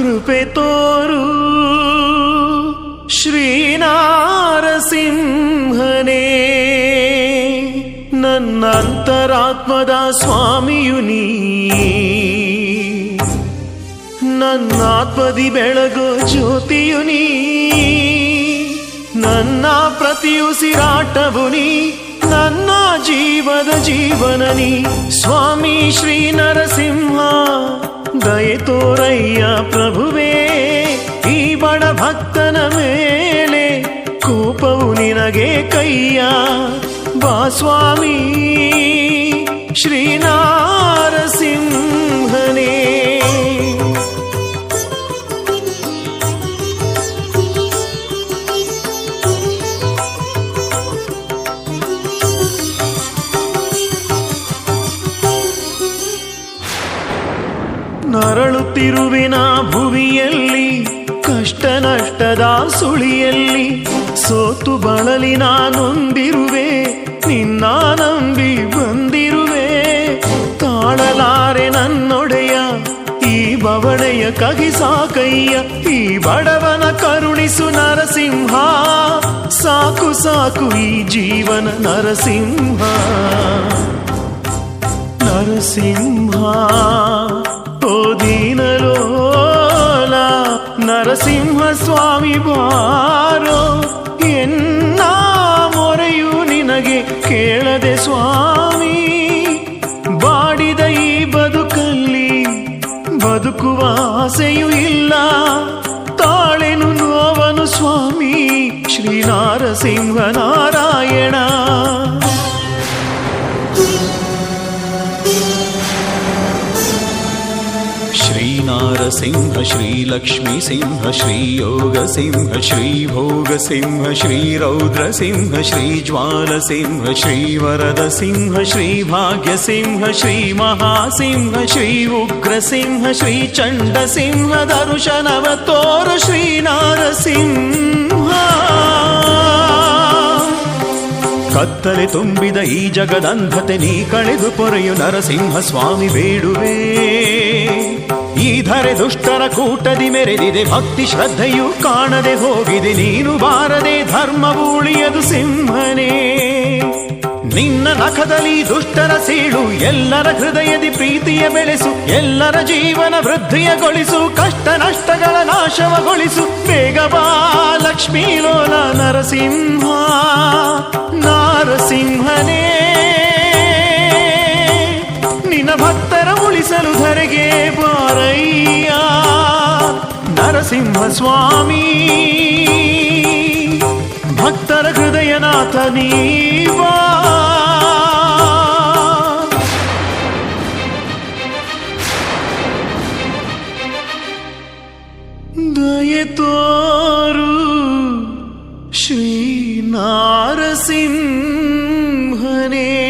ಕೃಪೆ ತೋರು. ಶ್ರೀನಾರಸಿಂಹನೇ, ನನ್ನ ಅಂತರಾತ್ಮದ ಸ್ವಾಮಿಯು ನೀ ನನ್ನ ಆತ್ಮದಿ ಬೆಳಗೋ ಜ್ಯೋತಿಯು ನೀ ನನ್ನ ಪ್ರತಿಯುಸಿರಾಟವು ನೀ, ನನ್ನ ಜೀವದ ಜೀವನ ನೀ. ಸ್ವಾಮಿ ಶ್ರೀ ನರಸಿಂಹ ದಯೆ ತೋರಯ್ಯ ಪ್ರಭುವೇ ಈ ಬಡ ಭಕ್ತನ ಮೇಲೆ ಕೋಪವು ನಿನಗೆ ಕೈಯ ಬಾ ಸ್ವಾಮಿ ಶ್ರೀನಾರಸಿಂಹನೇ ನರಳುತ್ತಿರುವಿನ ಭುವಿಯಲ್ಲಿ, ಕಷ್ಟ ನಷ್ಟದ ಸುಳಿಯಲ್ಲಿ ಸೋತು ಬಳಲಿ ನಾನೊಂದಿರುವೆ, ನಿನ್ನ ನಂಬಿ ಬಂದಿರುವೆ. ತಾಳಲಾರೆ ನನ್ನೊಡೆಯ, ಈ ಬವಣೆಯ ಕಗಿಸಾಕಯ್ಯ ಈ ಬಡವನ ಕರುಣಿಸು ನರಸಿಂಹ. ಸಾಕು ಸಾಕು ಈ ಜೀವನ ನರಸಿಂಹ. ನರಸಿಂಹ. ದೀನಲೋಲ ನರಸಿಂಹ ಸ್ವಾಮಿ ಬಾರೋ, ಎನ್ನ ಮೊರೆಯು ನಿನಗೆ ಕೇಳದೆ ಸ್ವಾಮಿ. ಬಾಡಿದ ಈ ಬದುಕಲ್ಲಿ ಬದುಕುವ ಆಸೆಯೂ ಇಲ್ಲ. ತಾಳೆನು ನೋವನು ಸ್ವಾಮಿ ಶ್ರೀ ನಾರಸಿಂಹ ನಾರಾಯಣ. श्रीनारसिंह श्रीलक्ष्मीसिंह श्रीयोगसिंह श्रीभोगसिंह श्रीरौद्रसिंह श्रीज्वालसिंह श्रीवरदसिंह श्रीभाग्यसिंह श्रीमहासिंह श्री उग्रसिंह श्रीचण्डसिंह दर्शनव तोर श्रीनारसिंह ಕತ್ತಲೆ ತುಂಬಿದ ಈ ಜಗದಂಧತೆ ನೀ ಕಳೆದು ಪೊರೆಯು ನರಸಿಂಹ ಸ್ವಾಮಿ ಬೇಡುವೆ ಈ ಧರೆ ದುಷ್ಟರ ಕೂಟದಿ ಮೆರೆದಿದೆ, ಭಕ್ತಿ ಶ್ರದ್ಧೆಯು ಕಾಣದೆ ಹೋಗಿದೆ. ನೀನು ಬಾರದೆ ಧರ್ಮವು ಉಳಿಯದು ಸಿಂಹನೇ. ನಿನ್ನ ನಖದಲ್ಲಿ ದುಷ್ಟರ ಸೀಳು, ಎಲ್ಲರ ಹೃದಯದಿ ಪ್ರೀತಿಯ ಬೆಳೆಸು, ಎಲ್ಲರ ಜೀವನ ವೃದ್ಧಿಯಗೊಳಿಸು, ಕಷ್ಟ ನಷ್ಟಗಳ ನಾಶವಗೊಳಿಸು. ಬೇಗ ಬಾ ಲಕ್ಷ್ಮೀ ಲೋಲ ನರಸಿಂಹ. దిశలు జరిగే పోరయ్యా. నరసింహస్వామి భక్తల హృదయనాథ నీవా. దయతోరు శ్రీ నారసింహనే.